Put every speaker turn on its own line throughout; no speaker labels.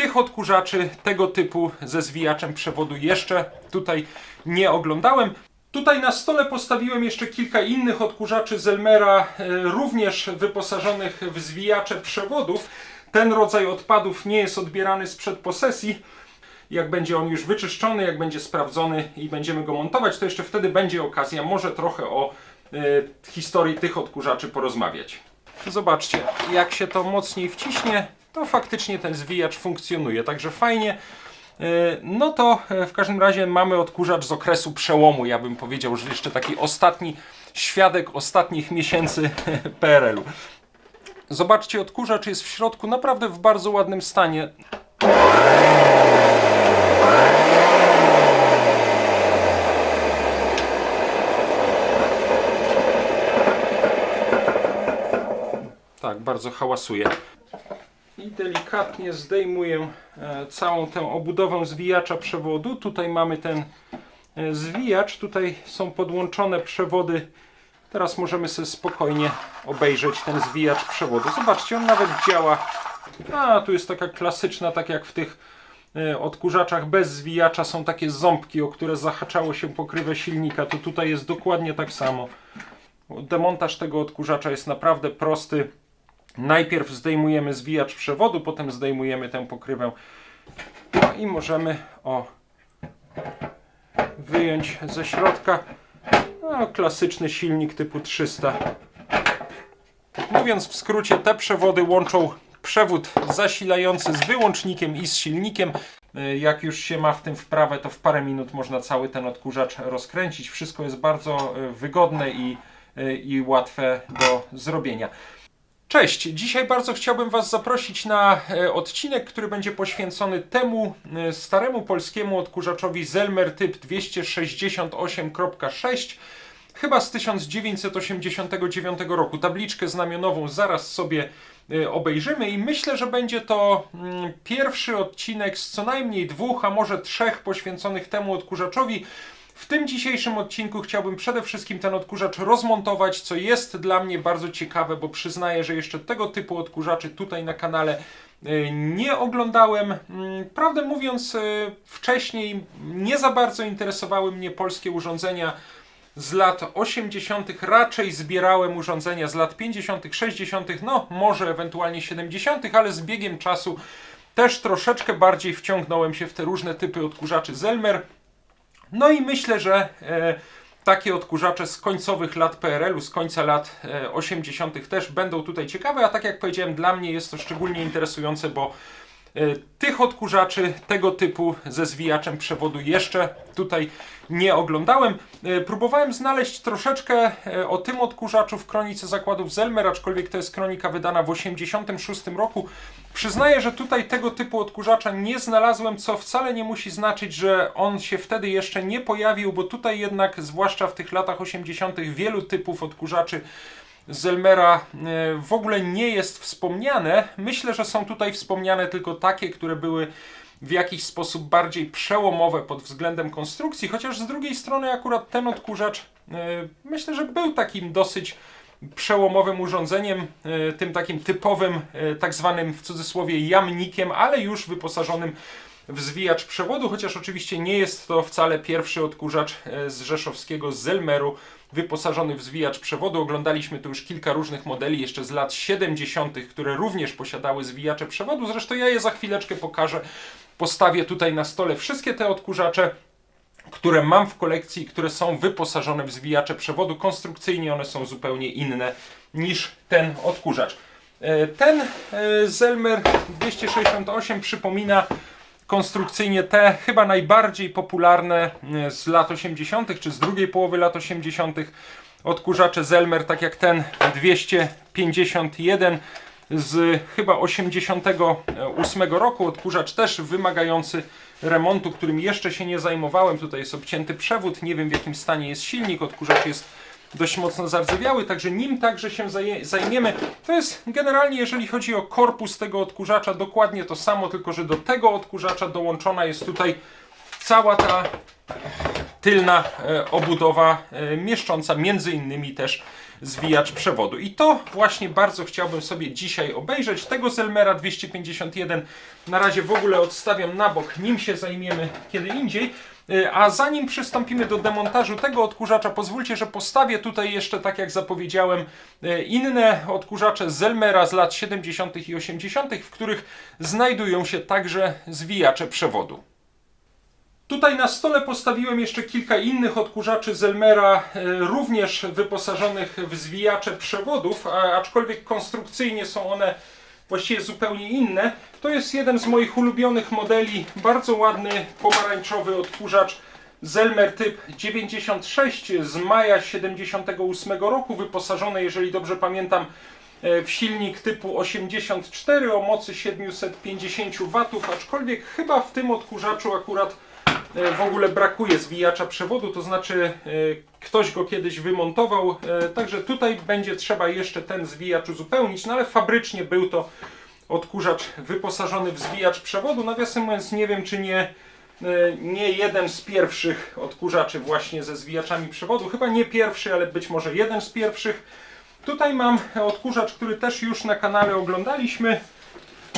tych odkurzaczy tego typu ze zwijaczem przewodu jeszcze tutaj nie oglądałem. Tutaj na stole postawiłem jeszcze kilka innych odkurzaczy Zelmera, e, również wyposażonych w zwijacze przewodów. Ten rodzaj odpadów nie jest odbierany sprzed posesji. Jak będzie on już wyczyszczony, jak będzie sprawdzony i będziemy go montować, to jeszcze wtedy będzie okazja może trochę o e, historii tych odkurzaczy porozmawiać. Zobaczcie, jak się to mocniej wciśnie, to faktycznie ten zwijacz funkcjonuje, także fajnie. E, No to e, w każdym razie mamy odkurzacz z okresu przełomu, ja bym powiedział, że jeszcze taki ostatni świadek ostatnich miesięcy PRL-u. Zobaczcie, odkurzacz jest w środku naprawdę w bardzo ładnym stanie. Tak, bardzo hałasuje. Delikatnie zdejmuję e, całą tę obudowę zwijacza przewodu. Tutaj mamy ten e, zwijacz, tutaj są podłączone przewody. Teraz możemy sobie spokojnie obejrzeć ten zwijacz przewodu. Zobaczcie, on nawet działa. A, tu jest taka klasyczna, tak jak w tych e, odkurzaczach bez zwijacza są takie ząbki, o które zahaczało się pokrywę silnika. To tutaj jest dokładnie tak samo. Demontaż tego odkurzacza jest naprawdę prosty. Najpierw zdejmujemy zwijacz przewodu, potem zdejmujemy tę pokrywę. No i możemy o wyjąć ze środka no, klasyczny silnik typu 300. Mówiąc w skrócie, te przewody łączą przewód zasilający z wyłącznikiem i z silnikiem. Y, Jak już się ma w tym wprawę, to w parę minut można cały ten odkurzacz rozkręcić. Wszystko jest bardzo y, wygodne i, y, i łatwe do zrobienia. Cześć! Dzisiaj bardzo chciałbym Was zaprosić na e, odcinek, który będzie poświęcony temu e, staremu polskiemu odkurzaczowi Zelmer typ 268.6 chyba z 1989 roku. Tabliczkę znamionową zaraz sobie e, obejrzymy i myślę, że będzie to mm, pierwszy odcinek z co najmniej dwóch, a może trzech poświęconych temu odkurzaczowi. W tym dzisiejszym odcinku chciałbym przede wszystkim ten odkurzacz rozmontować, co jest dla mnie bardzo ciekawe, bo przyznaję, że jeszcze tego typu odkurzaczy tutaj na kanale e, nie oglądałem. Mm, Prawdę mówiąc, e, wcześniej nie za bardzo interesowały mnie polskie urządzenia z lat 80. Raczej zbierałem urządzenia z lat 50., 60., no może ewentualnie 70., ale z biegiem czasu też troszeczkę bardziej wciągnąłem się w te różne typy odkurzaczy Zelmer. No i myślę, że e, takie odkurzacze z końcowych lat PRL-u, z końca lat e, 80. też będą tutaj ciekawe, a tak jak powiedziałem, dla mnie jest to szczególnie interesujące, bo e, tych odkurzaczy tego typu ze zwijaczem przewodu jeszcze tutaj nie oglądałem. E, Próbowałem znaleźć troszeczkę e, o tym odkurzaczu w kronice zakładów Zelmer, aczkolwiek to jest kronika wydana w 86 roku. Przyznaję, że tutaj tego typu odkurzacza nie znalazłem, co wcale nie musi znaczyć, że on się wtedy jeszcze nie pojawił, bo tutaj jednak, zwłaszcza w tych latach 80., wielu typów odkurzaczy Zelmera e, w ogóle nie jest wspomniane. Myślę, że są tutaj wspomniane tylko takie, które były w jakiś sposób bardziej przełomowe pod względem konstrukcji, chociaż z drugiej strony akurat ten odkurzacz e, myślę, że był takim dosyć przełomowym urządzeniem, e, tym takim typowym, e, tak zwanym w cudzysłowie jamnikiem, ale już wyposażonym w zwijacz przewodu, chociaż oczywiście nie jest to wcale pierwszy odkurzacz e, z rzeszowskiego Zelmeru wyposażony w zwijacz przewodu. Oglądaliśmy tu już kilka różnych modeli jeszcze z lat 70., które również posiadały zwijacze przewodu. Zresztą ja je za chwileczkę pokażę. Postawię tutaj na stole wszystkie te odkurzacze które mam w kolekcji, które są wyposażone w zwijacze przewodu. Konstrukcyjnie one są zupełnie inne niż ten odkurzacz. E, Ten e, Zelmer 268 przypomina konstrukcyjnie te chyba najbardziej popularne e, z lat 80. czy z drugiej połowy lat 80. odkurzacze Zelmer, tak jak ten 251 z chyba 88 roku. Odkurzacz też wymagający remontu, którym jeszcze się nie zajmowałem. Tutaj jest obcięty przewód, nie wiem w jakim stanie jest silnik. Odkurzacz jest dość mocno zardzewiały, także nim także się zajmiemy. To jest generalnie, jeżeli chodzi o korpus tego odkurzacza, dokładnie to samo, tylko że do tego odkurzacza dołączona jest tutaj cała ta tylna e, obudowa, e, mieszcząca między innymi też zwijacz przewodu. I to właśnie bardzo chciałbym sobie dzisiaj obejrzeć. Tego Zelmera 251 na razie w ogóle odstawiam na bok, nim się zajmiemy kiedy indziej. E, A zanim przystąpimy do demontażu tego odkurzacza, pozwólcie, że postawię tutaj jeszcze, tak jak zapowiedziałem, e, inne odkurzacze Zelmera z lat 70. i 80., w których znajdują się także zwijacze przewodu. Tutaj na stole postawiłem jeszcze kilka innych odkurzaczy Zelmera, e, również wyposażonych w zwijacze przewodów, aczkolwiek konstrukcyjnie są one właściwie zupełnie inne. To jest jeden z moich ulubionych modeli, bardzo ładny pomarańczowy odkurzacz Zelmer typ 96 z maja 78 roku, wyposażony, jeżeli dobrze pamiętam, e, w silnik typu 84 o mocy 750 W, aczkolwiek chyba w tym odkurzaczu akurat w ogóle brakuje zwijacza przewodu, to znaczy e, ktoś go kiedyś wymontował, e, także tutaj będzie trzeba jeszcze ten zwijacz uzupełnić, no ale fabrycznie był to odkurzacz wyposażony w zwijacz przewodu. Nawiasem mówiąc, nie wiem czy nie, e, nie jeden z pierwszych odkurzaczy właśnie ze zwijaczami przewodu, chyba nie pierwszy, ale być może jeden z pierwszych. Tutaj mam odkurzacz, który też już na kanale oglądaliśmy.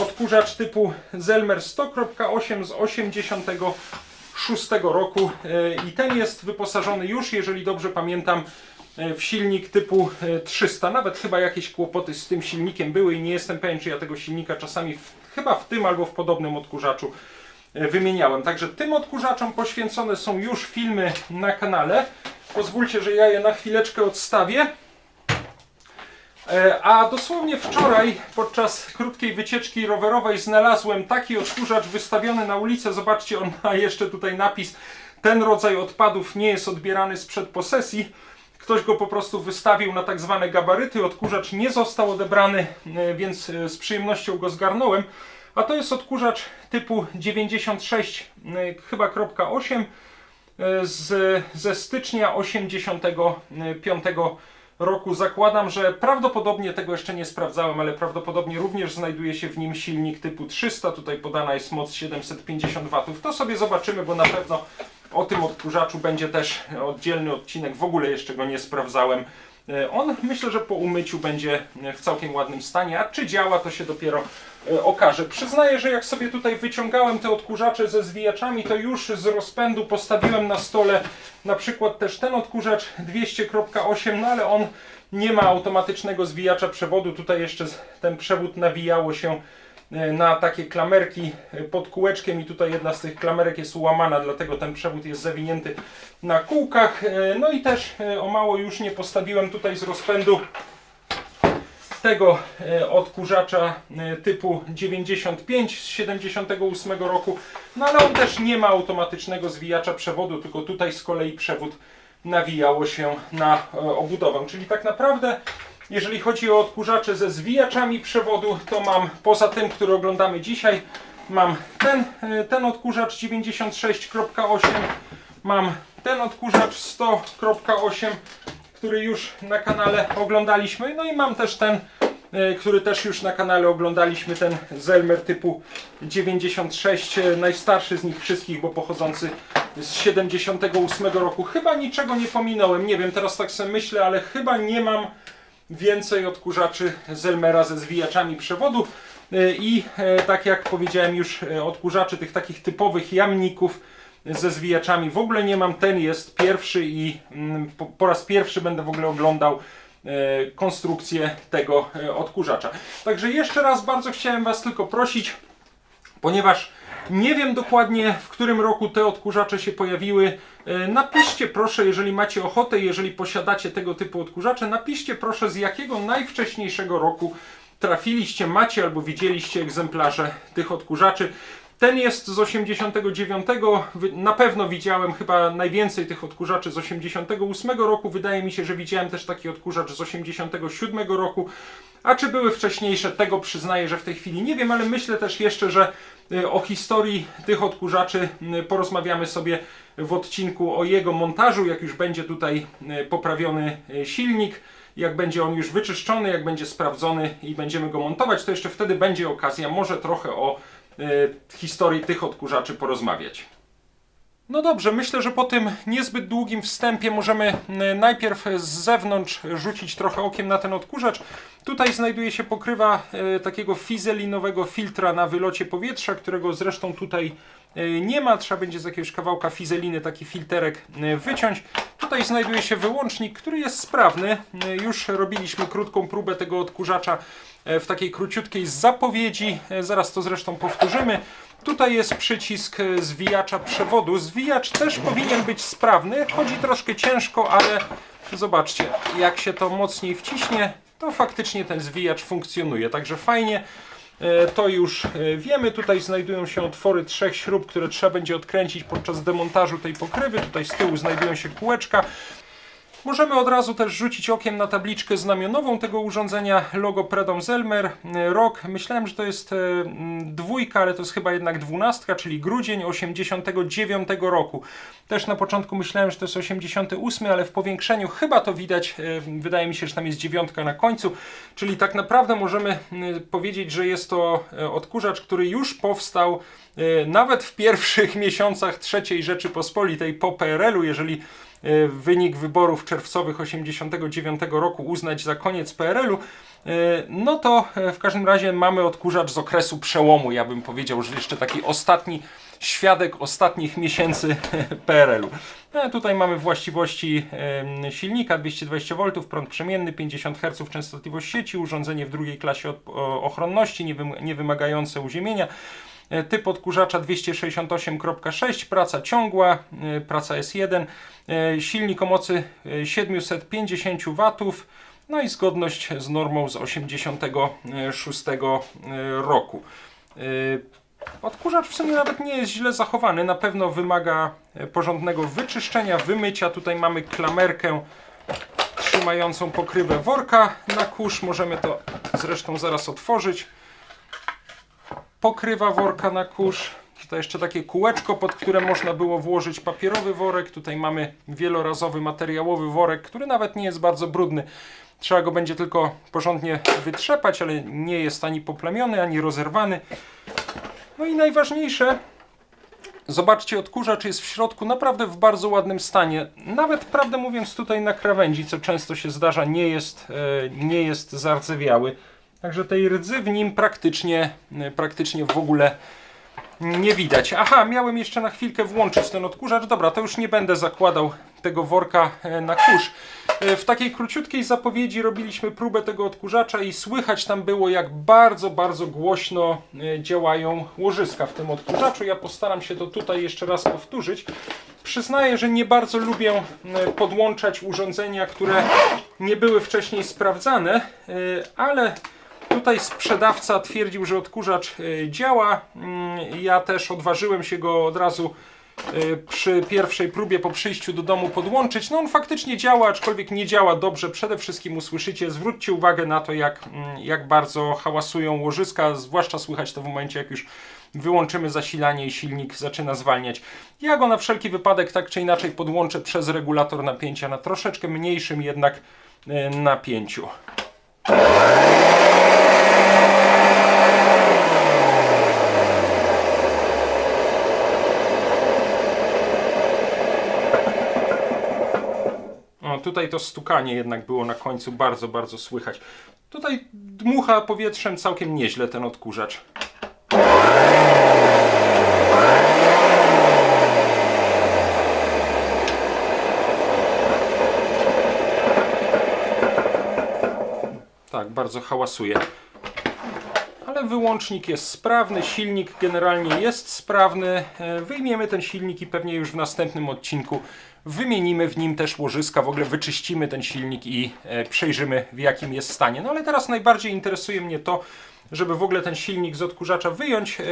Odkurzacz typu Zelmer 100.8 z 86 roku e, i ten jest wyposażony już, jeżeli dobrze pamiętam, e, w silnik typu e, 300. Nawet chyba jakieś kłopoty z tym silnikiem były i nie jestem pewien, czy ja tego silnika czasami w, chyba w tym albo w podobnym odkurzaczu e, wymieniałem. Także tym odkurzaczom poświęcone są już filmy na kanale. Pozwólcie, że ja je na chwileczkę odstawię. E, A dosłownie wczoraj podczas krótkiej wycieczki rowerowej znalazłem taki odkurzacz wystawiony na ulicę. Zobaczcie, on ma jeszcze tutaj napis. Ten rodzaj odpadów nie jest odbierany sprzed posesji. Ktoś go po prostu wystawił na tak zwane gabaryty. Odkurzacz nie został odebrany, e, więc e, z przyjemnością go zgarnąłem. A to jest odkurzacz typu 96, e, chyba kropka 8 e, z, ze stycznia 85 roku. Zakładam, że prawdopodobnie tego jeszcze nie sprawdzałem, ale prawdopodobnie również znajduje się w nim silnik typu 300. Tutaj podana jest moc 750 W. To sobie zobaczymy, bo na pewno o tym odkurzaczu będzie też oddzielny odcinek. W ogóle jeszcze go nie sprawdzałem. E, On myślę, że po umyciu będzie w całkiem ładnym stanie, a czy działa to się dopiero okaże. Przyznaję, że jak sobie tutaj wyciągałem te odkurzacze ze zwijaczami, to już z rozpędu postawiłem na stole na przykład też ten odkurzacz 200.8, no ale on nie ma automatycznego zwijacza przewodu. Tutaj jeszcze ten przewód nawijało się e, na takie klamerki e, pod kółeczkiem i tutaj jedna z tych klamerek jest ułamana, dlatego ten przewód jest zawinięty na kółkach. E, No i też e, o mało już nie postawiłem tutaj z rozpędu tego e, odkurzacza e, typu 95 z 78 roku, no ale on też nie ma automatycznego zwijacza przewodu, tylko tutaj z kolei przewód nawijało się na e, obudowę. Czyli tak naprawdę, jeżeli chodzi o odkurzacze ze zwijaczami przewodu, to mam poza tym, który oglądamy dzisiaj, mam ten, ten odkurzacz 96.8, mam ten odkurzacz 100.8, który już na kanale oglądaliśmy. No i mam też ten, e, który też już na kanale oglądaliśmy, ten Zelmer typu 96, e, najstarszy z nich wszystkich, bo pochodzący z 78 roku. Chyba niczego nie pominąłem, nie wiem, teraz tak sobie myślę, ale chyba nie mam więcej odkurzaczy Zelmera ze zwijaczami przewodu E, i tak jak powiedziałem już odkurzaczy tych takich typowych jamników ze zwijaczami w ogóle nie mam, ten jest pierwszy i mm, po, po raz pierwszy będę w ogóle oglądał e, konstrukcję tego e, odkurzacza. Także jeszcze raz bardzo chciałem Was tylko prosić, ponieważ nie wiem dokładnie w którym roku te odkurzacze się pojawiły. E, Napiszcie proszę, jeżeli macie ochotę, jeżeli posiadacie tego typu odkurzacze, napiszcie proszę z jakiego najwcześniejszego roku trafiliście, macie albo widzieliście egzemplarze tych odkurzaczy. Ten jest z 89. Wy- Na pewno widziałem chyba najwięcej tych odkurzaczy z 88 roku. Wydaje mi się, że widziałem też taki odkurzacz z 87 roku. A czy były wcześniejsze, tego przyznaję, że w tej chwili nie wiem, ale myślę też jeszcze, że y, o historii tych odkurzaczy y, porozmawiamy sobie w odcinku o jego montażu, jak już będzie tutaj y, poprawiony silnik, jak będzie on już wyczyszczony, jak będzie sprawdzony i będziemy go montować, to jeszcze wtedy będzie okazja może trochę o y, historii tych odkurzaczy porozmawiać. No dobrze, myślę, że po tym niezbyt długim wstępie możemy e, najpierw z zewnątrz rzucić trochę okiem na ten odkurzacz. Tutaj znajduje się pokrywa e, takiego fizelinowego filtra na wylocie powietrza, którego zresztą tutaj e, nie ma. Trzeba będzie z jakiegoś kawałka fizeliny taki filterek wyciąć. Tutaj znajduje się wyłącznik, który jest sprawny. Już robiliśmy krótką próbę tego odkurzacza w takiej króciutkiej zapowiedzi. E, Zaraz to zresztą powtórzymy. Tutaj jest przycisk e, zwijacza przewodu. Zwijacz też powinien być sprawny. Chodzi troszkę ciężko, ale zobaczcie, jak się to mocniej wciśnie, to faktycznie ten zwijacz funkcjonuje. Także fajnie. E, To już e, wiemy. Tutaj znajdują się otwory trzech śrub, które trzeba będzie odkręcić podczas demontażu tej pokrywy. Tutaj z tyłu znajdują się kółeczka. Możemy od razu też rzucić okiem na tabliczkę znamionową tego urządzenia, logo Predom Zelmer, e, rok. Myślałem, że to jest e, dwójka, ale to jest chyba jednak dwunastka, czyli grudzień 89 roku. Też na początku myślałem, że to jest 88, ale w powiększeniu chyba to widać, e, wydaje mi się, że tam jest dziewiątka na końcu, czyli tak naprawdę możemy powiedzieć, że jest to odkurzacz, który już powstał nawet w pierwszych miesiącach III Rzeczypospolitej po PRL-u, jeżeli wynik wyborów czerwcowych 89 roku uznać za koniec PRL-u, e, no to e, w każdym razie mamy odkurzacz z okresu przełomu, ja bym powiedział, że jeszcze taki ostatni świadek ostatnich miesięcy PRL-u. No, tutaj mamy właściwości silnika 220 V, prąd przemienny, 50 Hz częstotliwość sieci, urządzenie w drugiej klasie ochronności, niewym- niewymagające uziemienia. E, Typ odkurzacza 268.6, praca ciągła, e, praca S1, e, silnik o mocy e, 750 W, no i zgodność z normą z 86 roku. Odkurzacz w sumie nawet nie jest źle zachowany, na pewno wymaga porządnego wyczyszczenia, wymycia. Tutaj mamy klamerkę trzymającą pokrywę worka na kurz, możemy to zresztą zaraz otworzyć pokrywa worka na kurz. Tutaj jeszcze takie kółeczko, pod które można było włożyć papierowy worek. Tutaj mamy wielorazowy materiałowy worek, który nawet nie jest bardzo brudny. Trzeba go będzie tylko porządnie wytrzepać, ale nie jest ani poplamiony, ani rozerwany. No i najważniejsze, zobaczcie, odkurzacz jest w środku naprawdę w bardzo ładnym stanie. Nawet, prawdę mówiąc, tutaj na krawędzi, co często się zdarza, nie jest, e, nie jest zardzewiały. Także tej rdzy w nim praktycznie, e, praktycznie w ogóle nie widać. Aha, miałem jeszcze na chwilkę włączyć ten odkurzacz. Dobra, to już nie będę zakładał tego worka e, na kurz. E, W takiej króciutkiej zapowiedzi robiliśmy próbę tego odkurzacza i słychać tam było, jak bardzo, bardzo głośno e, działają łożyska w tym odkurzaczu. Ja postaram się to tutaj jeszcze raz powtórzyć. Przyznaję, że nie bardzo lubię podłączać urządzenia, które nie były wcześniej sprawdzane, ale Tutaj sprzedawca twierdził, że odkurzacz e, działa. Mm, Ja też odważyłem się go od razu e, przy pierwszej próbie po przyjściu do domu podłączyć. No on faktycznie działa, aczkolwiek nie działa dobrze. Przede wszystkim usłyszycie, zwróćcie uwagę na to, jak, mm, jak bardzo hałasują łożyska, zwłaszcza słychać to w momencie, jak już wyłączymy zasilanie i silnik zaczyna zwalniać. Ja go na wszelki wypadek tak czy inaczej podłączę przez regulator napięcia na troszeczkę mniejszym jednak e, napięciu. O, tutaj to stukanie jednak było na końcu bardzo, bardzo słychać. Tutaj dmucha powietrzem całkiem nieźle ten odkurzacz. Tak, bardzo hałasuje. Ale wyłącznik jest sprawny, silnik generalnie jest sprawny. E, Wyjmiemy ten silnik i pewnie już w następnym odcinku wymienimy w nim też łożyska, w ogóle wyczyścimy ten silnik i e, przejrzymy w jakim jest stanie. No ale teraz najbardziej interesuje mnie to, żeby w ogóle ten silnik z odkurzacza wyjąć e,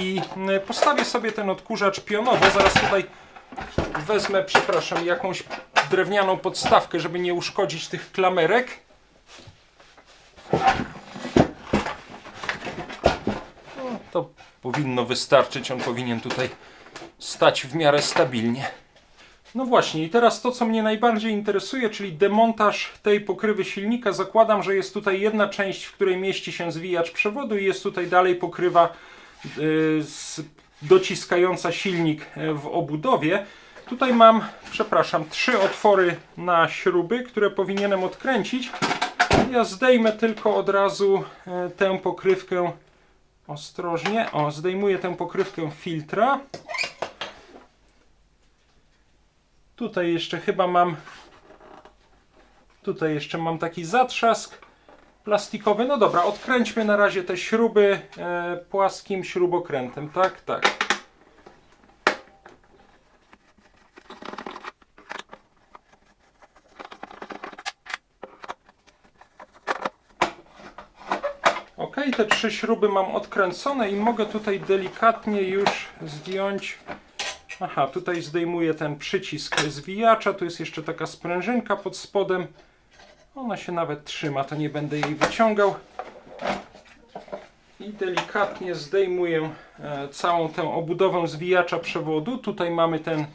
i postawię sobie ten odkurzacz pionowo. Zaraz tutaj wezmę, przepraszam, jakąś drewnianą podstawkę, żeby nie uszkodzić tych klamerek. To powinno wystarczyć, on powinien tutaj stać w miarę stabilnie. No właśnie, i teraz to, co mnie najbardziej interesuje, czyli demontaż tej pokrywy silnika. Zakładam, że jest tutaj jedna część, w której mieści się zwijacz przewodu i jest tutaj dalej pokrywa z dociskająca silnik e, w obudowie. Tutaj mam, przepraszam, trzy otwory na śruby, które powinienem odkręcić. Ja zdejmę tylko od razu e, tę pokrywkę ostrożnie. O, zdejmuję tę pokrywkę filtra. Tutaj jeszcze chyba mam Tutaj jeszcze mam taki zatrzask plastikowy. No dobra, odkręćmy na razie te śruby e, płaskim śrubokrętem. Tak, tak. Te trzy śruby mam odkręcone i mogę tutaj delikatnie już zdjąć. Aha, tutaj zdejmuję ten przycisk zwijacza. Tu jest jeszcze taka sprężynka pod spodem. Ona się nawet trzyma, to nie będę jej wyciągał. I delikatnie zdejmuję e, całą tę obudowę zwijacza przewodu. Tutaj mamy ten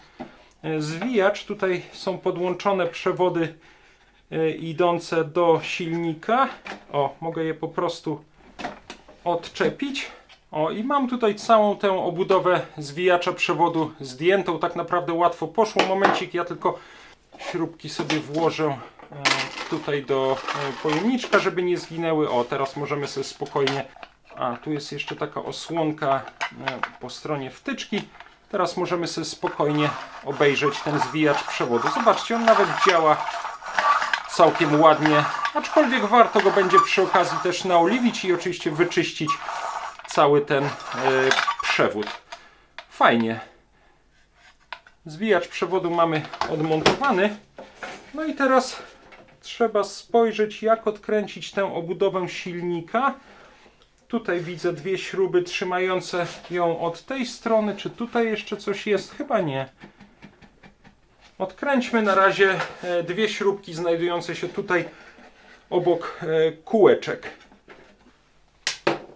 e, zwijacz. Tutaj są podłączone przewody e, idące do silnika. O, mogę je po prostu odczepić. O, i mam tutaj całą tę obudowę zwijacza przewodu zdjętą. Tak naprawdę łatwo poszło. Momencik, ja tylko śrubki sobie włożę e, tutaj do e, pojemniczka, żeby nie zginęły. O, teraz możemy sobie spokojnie. A, tu jest jeszcze taka osłonka e, po stronie wtyczki. Teraz możemy sobie spokojnie obejrzeć ten zwijacz przewodu. Zobaczcie, on nawet działa całkiem ładnie. Aczkolwiek warto go będzie przy okazji też naoliwić i oczywiście wyczyścić cały ten e, przewód. Fajnie. Zwijacz przewodu mamy odmontowany. No i teraz trzeba spojrzeć, jak odkręcić tę obudowę silnika. Tutaj widzę dwie śruby trzymające ją od tej strony. Czy tutaj jeszcze coś jest? Chyba nie. Odkręćmy na razie e, dwie śrubki znajdujące się tutaj obok e, kółeczek.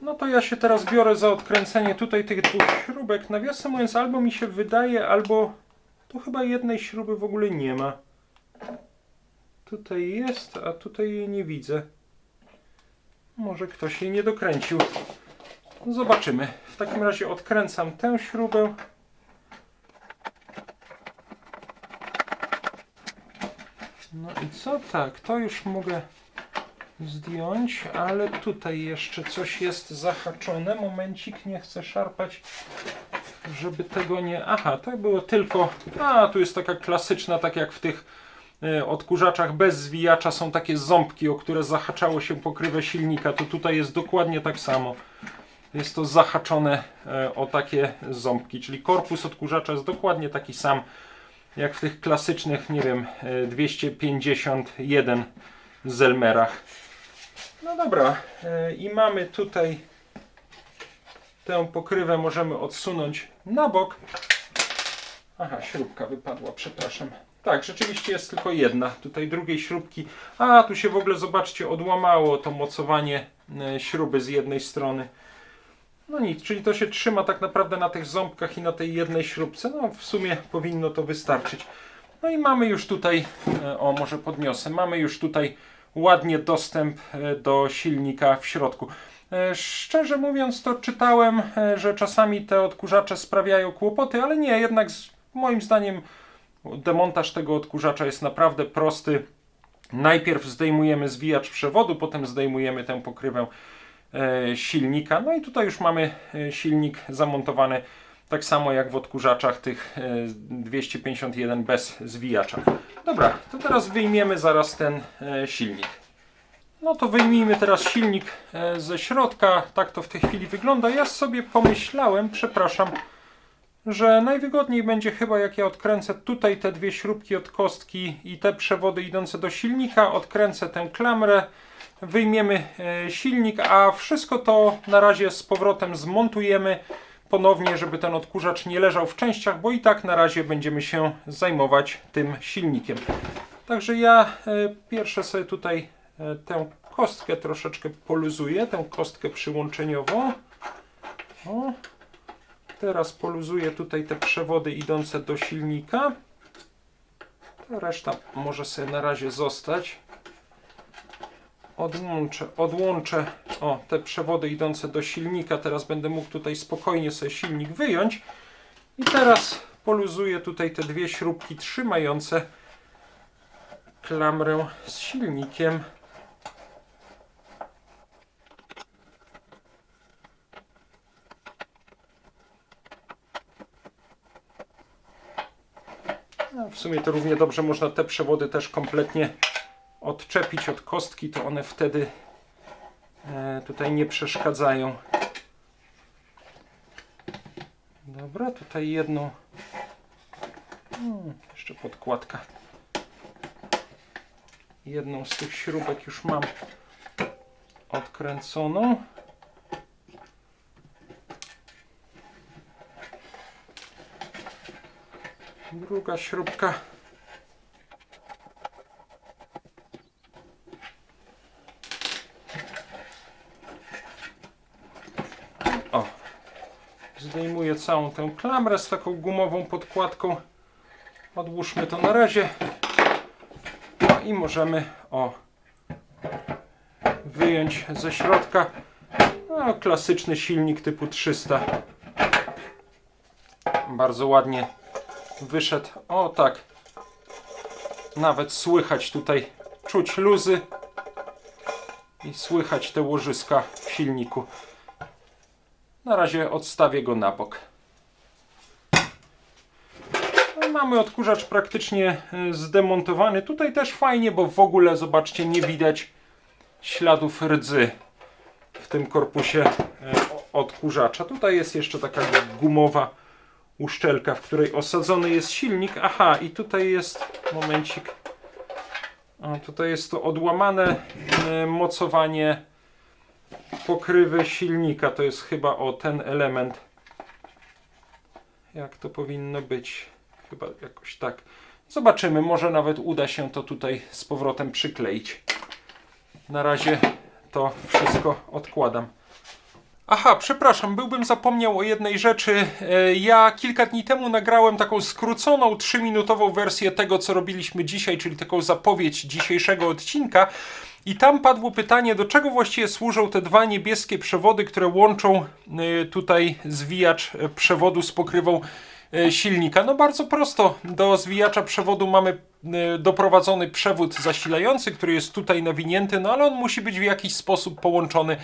No to ja się teraz biorę za odkręcenie tutaj tych dwóch śrubek. Nawiasem mówiąc, albo mi się wydaje, albo tu chyba jednej śruby w ogóle nie ma. Tutaj jest, a tutaj jej nie widzę. Może ktoś jej nie dokręcił. Zobaczymy. W takim razie odkręcam tę śrubę. No i co? Tak, to już mogę zdjąć, ale tutaj jeszcze coś jest zahaczone. Momencik, nie chcę szarpać, żeby tego nie... Aha, to było tylko... A, tu jest taka klasyczna, tak jak w tych e, odkurzaczach bez zwijacza są takie ząbki, o które zahaczało się pokrywę silnika. To tutaj jest dokładnie tak samo. Jest to zahaczone e, o takie ząbki, czyli korpus odkurzacza jest dokładnie taki sam jak w tych klasycznych, nie wiem, e, 251 Zelmerach. No dobra, e, i mamy tutaj tę pokrywę możemy odsunąć na bok. Aha, śrubka wypadła, przepraszam. Tak, rzeczywiście jest tylko jedna. Tutaj drugiej śrubki. A, tu się w ogóle, zobaczcie, odłamało to mocowanie e, śruby z jednej strony. No nic, czyli to się trzyma tak naprawdę na tych ząbkach i na tej jednej śrubce. No w sumie powinno to wystarczyć. No i mamy już tutaj, e, o może podniosę, mamy już tutaj ładnie dostęp e, do silnika w środku. E, Szczerze mówiąc, to czytałem, że czasami te odkurzacze sprawiają kłopoty, ale nie, jednak moim zdaniem demontaż tego odkurzacza jest naprawdę prosty. Najpierw zdejmujemy zwijacz przewodu, potem zdejmujemy tę pokrywę silnika. No i tutaj już mamy e, silnik zamontowany tak samo jak w odkurzaczach tych e, 251 bez zwijacza. Dobra, to teraz wyjmiemy zaraz ten e, silnik. No to wyjmijmy teraz silnik e, ze środka. Tak to w tej chwili wygląda. Ja sobie pomyślałem, przepraszam, że najwygodniej będzie chyba jak ja odkręcę tutaj te dwie śrubki od kostki i te przewody idące do silnika, odkręcę tę klamrę, wyjmiemy e, silnik, a wszystko to na razie z powrotem zmontujemy ponownie, żeby ten odkurzacz nie leżał w częściach, bo i tak na razie będziemy się zajmować tym silnikiem. Także ja e, pierwsze sobie tutaj e, tę kostkę troszeczkę poluzuję, tę kostkę przyłączeniową. O. Teraz poluzuję tutaj te przewody idące do silnika. Ta reszta może sobie na razie zostać. Odłączę, odłączę o, te przewody idące do silnika. Teraz będę mógł tutaj spokojnie sobie silnik wyjąć. I teraz poluzuję tutaj te dwie śrubki trzymające klamrę z silnikiem. No, w sumie to równie dobrze można te przewody też kompletnie odczepić od kostki, to one wtedy e, tutaj nie przeszkadzają. Dobra, tutaj jedną. Hmm, jeszcze podkładka. Jedną z tych śrubek już mam odkręconą. Druga śrubka. O. Zdejmuję całą tę klamrę z taką gumową podkładką. Odłóżmy to na razie. No i możemy o wyjąć ze środka no, klasyczny silnik typu 300. Bardzo ładnie wyszedł. O tak. Nawet słychać tutaj, czuć luzy i słychać te łożyska w silniku. Na razie odstawię go na bok. No, Mamy odkurzacz praktycznie y, zdemontowany. Tutaj też fajnie, bo w ogóle zobaczcie, nie widać śladów rdzy w tym korpusie o- odkurzacza. Tutaj jest jeszcze taka gumowa uszczelka, w której osadzony jest silnik. Aha, i tutaj jest momencik. A, tutaj jest to odłamane y, mocowanie pokrywy silnika. To jest chyba o ten element. Jak to powinno być? Chyba jakoś tak. Zobaczymy, może nawet uda się to tutaj z powrotem przykleić. Na razie to wszystko odkładam. Aha, przepraszam, byłbym zapomniał o jednej rzeczy. E, Ja kilka dni temu nagrałem taką skróconą, trzyminutową wersję tego, co robiliśmy dzisiaj, czyli taką zapowiedź dzisiejszego odcinka. I tam padło pytanie, do czego właściwie służą te dwa niebieskie przewody, które łączą e, tutaj zwijacz e, przewodu z pokrywą silnika. No bardzo prosto, do zwijacza przewodu mamy e, doprowadzony przewód zasilający, który jest tutaj nawinięty, no ale on musi być w jakiś sposób połączony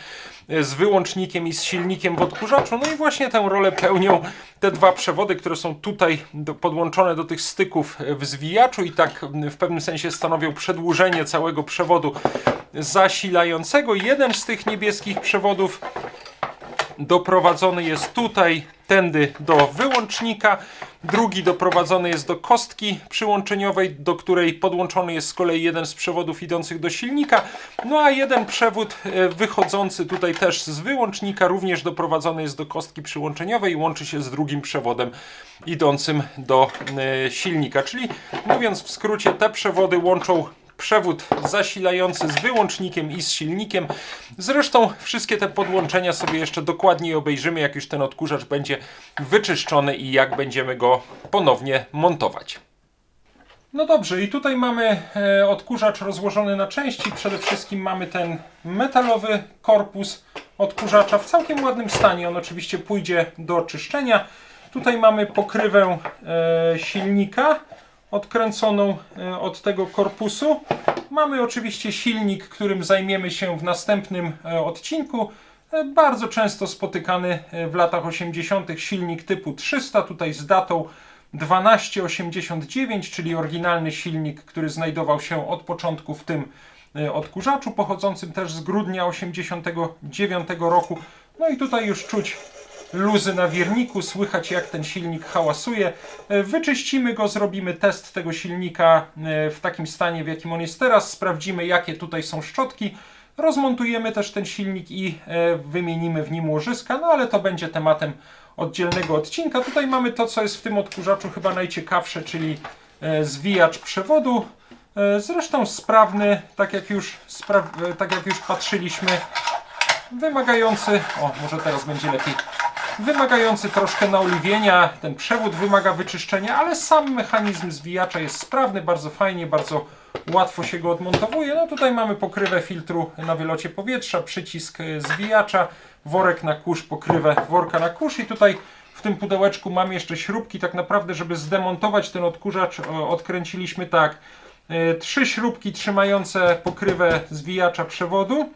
e, z wyłącznikiem i z silnikiem w odkurzaczu. No i właśnie tę rolę pełnią te dwa przewody, które są tutaj podłączone do tych styków w zwijaczu i tak w pewnym sensie stanowią przedłużenie całego przewodu zasilającego. Jeden z tych niebieskich przewodów doprowadzony jest tutaj, tędy do wyłącznika, drugi doprowadzony jest do kostki przyłączeniowej, do której podłączony jest z kolei jeden z przewodów idących do silnika, no a jeden przewód e, wychodzący tutaj też z wyłącznika również doprowadzony jest do kostki przyłączeniowej i łączy się z drugim przewodem idącym do e, silnika, czyli mówiąc w skrócie te przewody łączą przewód zasilający z wyłącznikiem i z silnikiem. Zresztą wszystkie te podłączenia sobie jeszcze dokładniej obejrzymy, jak już ten odkurzacz będzie wyczyszczony i jak będziemy go ponownie montować. No dobrze, i tutaj mamy e, odkurzacz rozłożony na części. Przede wszystkim mamy ten metalowy korpus odkurzacza w całkiem ładnym stanie. On oczywiście pójdzie do czyszczenia. Tutaj mamy pokrywę e, silnika odkręconą e, od tego korpusu. Mamy oczywiście silnik, którym zajmiemy się w następnym e, odcinku. E, Bardzo często spotykany w latach 80. silnik typu 300, tutaj z datą 1289, czyli oryginalny silnik, który znajdował się od początku w tym odkurzaczu, pochodzącym też z grudnia 89 roku. No i tutaj już czuć luzy na wirniku, słychać jak ten silnik hałasuje. E, Wyczyścimy go, zrobimy test tego silnika e, w takim stanie, w jakim on jest teraz, sprawdzimy jakie tutaj są szczotki. Rozmontujemy też ten silnik i e, wymienimy w nim łożyska, no ale to będzie tematem oddzielnego odcinka. Tutaj mamy to, co jest w tym odkurzaczu chyba najciekawsze, czyli zwijacz przewodu. Zresztą sprawny, tak jak już, tak jak już patrzyliśmy, wymagający, o może teraz będzie lepiej, wymagający troszkę naoliwienia, ten przewód wymaga wyczyszczenia, ale sam mechanizm zwijacza jest sprawny, bardzo fajnie, bardzo łatwo się go odmontowuje. No tutaj mamy pokrywę filtru na wylocie powietrza, przycisk e, zwijacza, worek na kurz, pokrywę worka na kurz. I tutaj w tym pudełeczku mam jeszcze śrubki, tak naprawdę, żeby zdemontować ten odkurzacz, odkręciliśmy tak, e, trzy śrubki trzymające pokrywę zwijacza przewodu,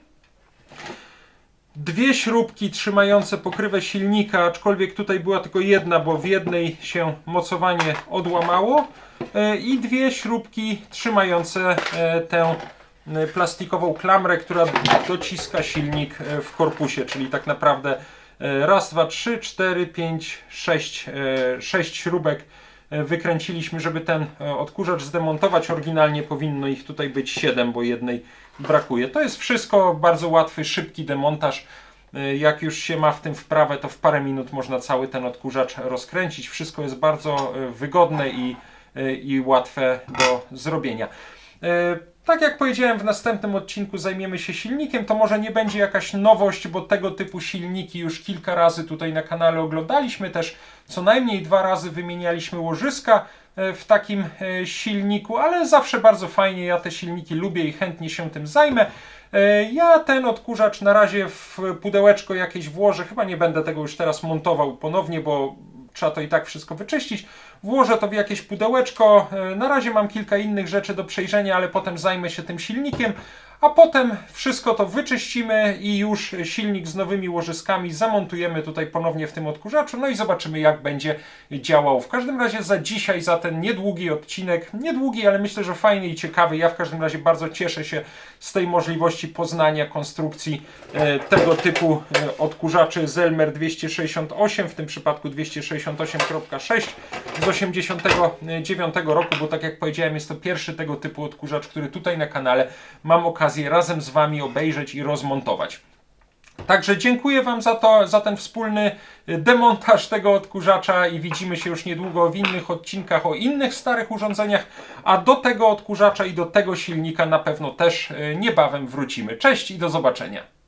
dwie śrubki trzymające pokrywę silnika, aczkolwiek tutaj była tylko jedna, bo w jednej się mocowanie odłamało e, i dwie śrubki trzymające e, tę e, plastikową klamrę, która dociska silnik w korpusie, czyli tak naprawdę raz, dwa, trzy, cztery, pięć, sześć, sześć śrubek wykręciliśmy, żeby ten odkurzacz zdemontować. Oryginalnie powinno ich tutaj być 7, bo jednej brakuje. To jest wszystko bardzo łatwy, szybki demontaż. E, Jak już się ma w tym wprawę, to w parę minut można cały ten odkurzacz rozkręcić. Wszystko jest bardzo e, wygodne i, e, i łatwe do zrobienia. Tak jak powiedziałem, w następnym odcinku zajmiemy się silnikiem. To może nie będzie jakaś nowość, bo tego typu silniki już kilka razy tutaj na kanale oglądaliśmy. Też co najmniej dwa razy wymienialiśmy łożyska w takim e, silniku, ale zawsze bardzo fajnie. Ja te silniki lubię i chętnie się tym zajmę. E, Ja ten odkurzacz na razie w pudełeczko jakieś włożę. Chyba nie będę tego już teraz montował ponownie, bo trzeba to i tak wszystko wyczyścić. Włożę to w jakieś pudełeczko. E, Na razie mam kilka innych rzeczy do przejrzenia, ale potem zajmę się tym silnikiem. A potem wszystko to wyczyścimy i już silnik z nowymi łożyskami zamontujemy tutaj ponownie w tym odkurzaczu. No i zobaczymy, jak będzie działał. W każdym razie za dzisiaj, za ten niedługi odcinek, niedługi, ale myślę, że fajny i ciekawy. Ja w każdym razie bardzo cieszę się z tej możliwości poznania konstrukcji e, tego typu e, odkurzaczy Zelmer 268, w tym przypadku 268.6 z 89 roku, bo tak jak powiedziałem, jest to pierwszy tego typu odkurzacz, który tutaj na kanale mam okazję razem z Wami obejrzeć i rozmontować. Także dziękuję Wam za to, za ten wspólny y, demontaż tego odkurzacza i widzimy się już niedługo w innych odcinkach o innych starych urządzeniach, a do tego odkurzacza i do tego silnika na pewno też y, niebawem wrócimy. Cześć i do zobaczenia.